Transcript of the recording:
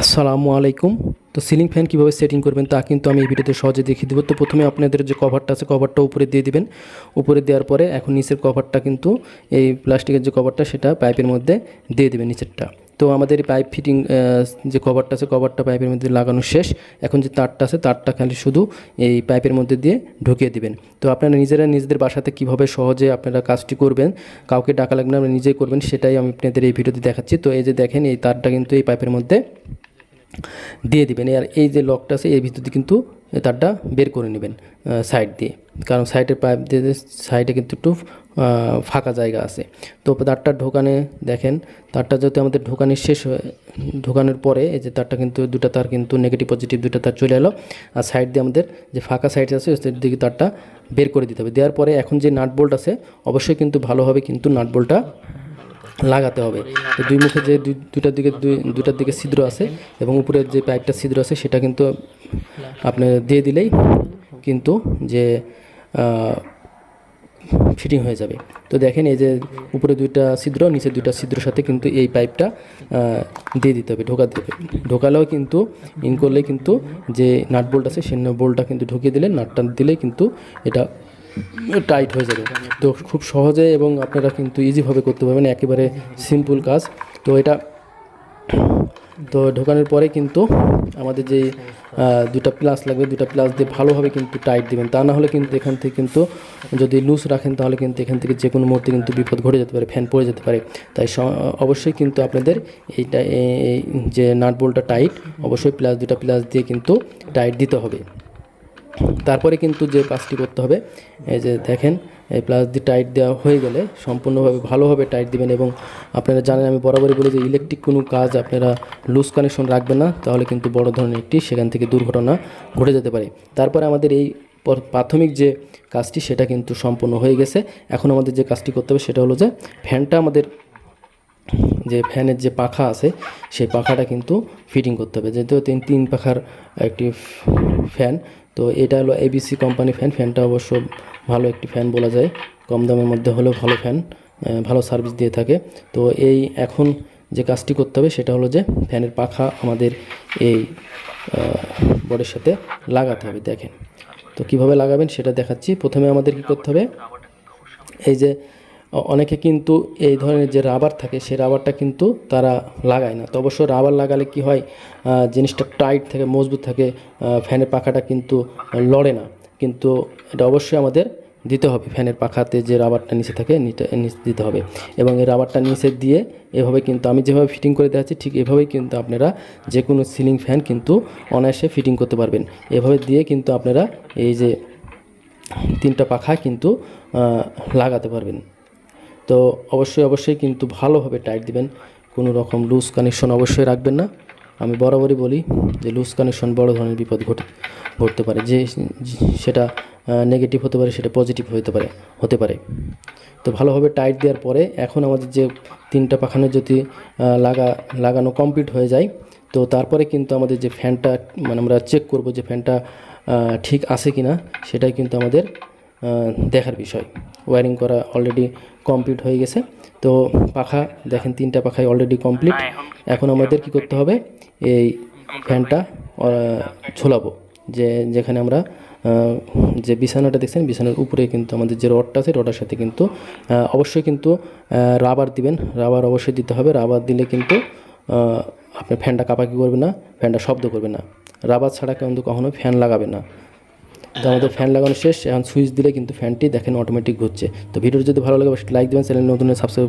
আসসালামু আলাইকুম। তো সিলিং ফ্যান কীভাবে সেটিং করবেন তা কিন্তু আমি এই ভিডিওতে সহজে দেখিয়ে দেবো। তো প্রথমে আপনাদের যে কভারটা আছে কভারটা উপরে দিয়ে দিবেন। উপরে দেওয়ার পরে এখন নিচের কভারটা কিন্তু এই প্লাস্টিকের যে কভারটা সেটা পাইপের মধ্যে দিয়ে দেবেন নিচেরটা। তো আমাদের পাইপ ফিটিং যে কভারটা আছে কভারটা পাইপের মধ্যে লাগানো শেষ। এখন যে তারটা আছে, তারটা খালি শুধু এই পাইপের মধ্যে দিয়ে ঢুকিয়ে দিবেন। তো আপনারা নিজেরা নিজেদের বাসাতে কীভাবে সহজে আপনারা কাজটি করবেন, কাউকে ডাকা লাগবে না আপনারা নিজেই করবেন, সেটাই আমি আপনাদের এই ভিডিওতে দেখাচ্ছি। তো এই যে দেখেন, এই তারটা কিন্তু এই পাইপের মধ্যে দিয়ে দিবেন। আর এই যে লকটা আছে, এর ভিতর দিয়ে কিন্তু তারটা বের করে নেবেন সাইড দিয়ে। কারণ সাইডের পাইপ দিয়ে সাইডে কিন্তু একটু ফাঁকা জায়গা আছে। তো তারটা ঢোকানে দেখেন, তারটা যদি আমাদের ঢোকানি শেষ হয়ে, ঢোকানোর পরে এই যে তারটা কিন্তু দুটা তার কিন্তু নেগেটিভ পজিটিভ দুটা তার চলে এলো। আর সাইড দিয়ে আমাদের যে ফাঁকা সাইড আছে, ওই দিকে তারটা বের করে দিতে হবে। দেওয়ার পরে এখন যে নাট বোল্ট আছে, অবশ্যই কিন্তু ভালোভাবে কিন্তু নাট বোল্টটা লাগাতে হবে। তো দুই মুখে যে দুটার দিকে দুই দুটার দিকে ছিদ্র আছে এবং উপরের যে পাইপটা ছিদ্র আছে সেটা কিন্তু আপনি দিয়ে দিলেই কিন্তু যে ফিটিং হয়ে যাবে। তো দেখেন এই যে উপরে দুইটা ছিদ্র, নিচে দুইটা ছিদ্রের সাথে কিন্তু এই পাইপটা দিয়ে দিতে হবে। ঢোকা দিতে হবে ঢোকালেও কিন্তু, ইন করলে কিন্তু যে নাট বোল্ট আছে, সেই বোল্টটা কিন্তু ঢুকিয়ে দিলে নাটটা দিলে কিন্তু এটা টাইট হয়ে যাবে। তো খুব সহজে এবং আপনারা কিন্তু ইজিভাবে করতে পারবেন, একেবারে সিম্পল কাজ। তো এটা, তো ঢোকানোর পরে কিন্তু আমাদের যে দুটা প্লাস লাগবে দুটা প্লাস দিয়ে ভালোভাবে কিন্তু টাইট দিবেন। তা না হলে কিন্তু এখান থেকে কিন্তু যদি লুজ রাখেন, তাহলে কিন্তু এখান থেকে যে কোনো মুহূর্তে কিন্তু বিপদ ঘটে যেতে পারে ফ্যান পড়ে যেতে পারে। তাই অবশ্যই কিন্তু আপনাদের এইটা, এই- যে নাট বোল্টটা টাইট অবশ্যই প্লাস দুটা প্লাস দিয়ে কিন্তু টাইট দিতে হবে। তারপরে কিন্তু যে কাজটি করতে হবে, এই যে দেখেন, এই প্লাস দিয়ে টাইট দেওয়া হয়ে গেলে সম্পূর্ণভাবে ভালোভাবে টাইট দিবেন এবং আপনারা জানেন আমি বরাবরই বলি যে ইলেকট্রিক কোনো কাজ আপনারা লুজ কানেকশন রাখবেন না, তাহলে কিন্তু বড় ধরনের একটি সেখান থেকে দুর্ঘটনা ঘটে যেতে পারে। তারপরে আমাদের এই প্রাথমিক যে কাজটি সেটা কিন্তু সম্পূর্ণ হয়ে গেছে। এখন আমাদের যে কাজটি করতে হবে সেটা হলো যে ফ্যানটা আমাদের যে ফ্যানের যে পাখা আছে, সেই পাখাটা কিন্তু ফিটিং করতে হবে। যেহেতু তিন তিন পাখার একটি ফ্যান তো এটা হলো এবিসি কোম্পানি ফ্যান ফ্যানটা অবশ্য ভালো একটি ফ্যান বলা যায়। কম দামের মধ্যে হলেও ভালো ফ্যান ভালো সার্ভিস দিয়ে থাকে। তো এই এখন যে কাজটি করতে হবে সেটা হলো যে ফ্যানের পাখা আমাদের এই বোর্ডের সাথে লাগাতে হবে, দেখেন। তো কীভাবে লাগাবেন সেটা দেখাচ্ছি। প্রথমে আমাদের কি করতে হবে? এই যে অনেকে কিন্তু এই ধরনের যে রাবার থাকে, সেই রাবারটা কিন্তু তারা লাগায় না। তো অবশ্য রাবার লাগালে কি হয় জিনিসটা টাইট থাকে, মজবুত থাকে ফ্যানের পাখাটা কিন্তু লড়ে না। কিন্তু এটা অবশ্যই আমাদের দিতে হবে। ফ্যানের পাখাতে যে রাবারটা নিচে থাকে, নিচে- দিতে হবে। এবং এই রাবারটা নিচে দিয়ে এভাবে কিন্তু আমি যেভাবে ফিটিং করে দেখাচ্ছি, ঠিক এভাবেই কিন্তু আপনারা যে কোনো সিলিং ফ্যান কিন্তু অনায়াসে ফিটিং করতে পারবেন। এভাবে দিয়ে কিন্তু আপনারা এই যে তিনটা পাখা কিন্তু লাগাতে পারবেন। তো অবশ্যই অবশ্যই কিন্তু ভালোভাবে টাইট দিবেন। কোনো রকম লুজ কানেকশন অবশ্যই রাখবেন না। আমি বরাবরই বলি যে লুজ কানেকশন বড় ধরনের বিপদ ঘটে, ঘটতে পারে। যে সেটা নেগেটিভ হতে পারে, সেটা পজিটিভ হতে পারে হতে পারে। তো ভালোভাবে টাইট দেওয়ার পরে এখন আমাদের যে তিনটা পাখানো যদি লাগা, লাগানো কমপ্লিট হয়ে যায়, তো তারপরে কিন্তু আমাদের যে ফ্যানটা মানে আমরা চেক করব যে ফ্যানটা ঠিক আছে কি না সেটাই কিন্তু আমাদের দেখার বিষয়। ওয়্যারিং করা অলরেডি কমপ্লিট হয়ে গেছে। তো পাখা দেখেন তিনটা পাখাই অলরেডি কমপ্লিট এখন আমাদের কি করতে হবে এই ফ্যানটা ঝোলাবো। যে যেখানে আমরা যে বিছানাটা দেখছেন বিছানার উপরে কিন্তু আমাদের যে রডটা আছে রডের সাথে কিন্তু অবশ্যই কিন্তু রাবার দিবেন। রাবার অবশ্যই দিতে হবে। রাবার দিলে কিন্তু আহ, আপনার ফ্যানটা কাপাকি করবে না ফ্যানটা শব্দ করবে না। রাবার ছাড়া কিন্তু কখনো ফ্যান লাগাবে না। তো আমাদের ফ্যান লাগানো শেষ, এখন সুইচ দিলে কিন্তু ফ্যানটি দেখেন অটোমেটিক ঘুরছে। তো ভিডিওটি যদি ভালো লাগে লাইক দেবেন চ্যানেল নতুন সাবস্ক্রাইব